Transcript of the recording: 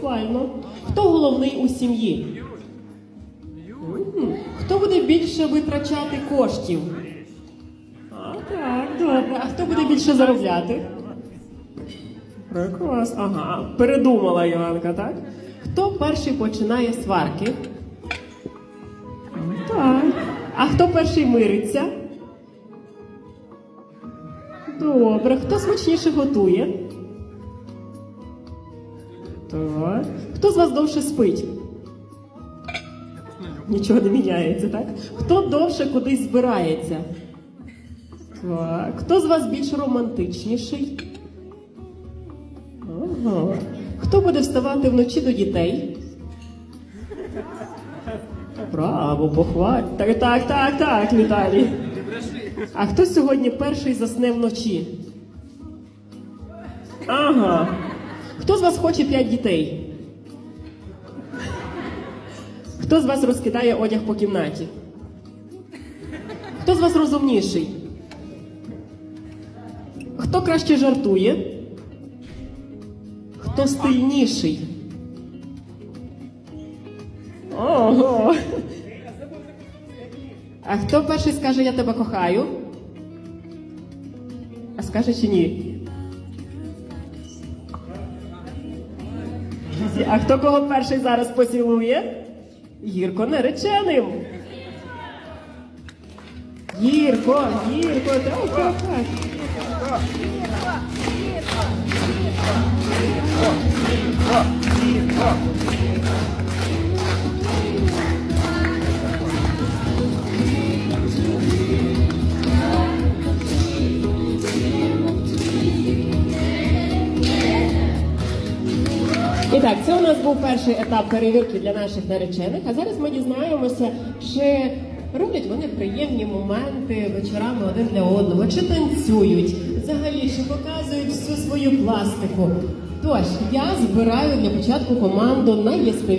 Похвально. Хто головний у сім'ї? Хто буде більше витрачати коштів? А, так, добре. А хто буде більше заробляти? Прекрас. Ага, передумала Іванка, так? Хто перший починає сварки? Так. А хто перший мириться? Добре. Хто смачніше готує? Так. Хто з вас довше спить? Нічого не міняється, так? Хто довше кудись збирається? Так. Хто з вас більш романтичніший? Ага. Хто буде вставати вночі до дітей? Браво, похваль. Так, так, так, так, Віталій. А хто сьогодні перший засне вночі? Ага. Хто з вас хоче п'ять дітей? Хто з вас розкидає одяг по кімнаті? Хто з вас розумніший? Хто краще жартує? Хто стильніший? Ого. А хто перший скаже я тебе кохаю? А скаже чи ні? А хто кого перший зараз поцілує? Гірко нареченим. Гірко, гірко, так, так, так. Так, це у нас був перший етап перевірки для наших наречених. А зараз ми дізнаємося, чи роблять вони приємні моменти вечорами один для одного, чи танцюють, взагалі, чи показують всю свою пластику. Тож я збираю для початку команду найяскравіших.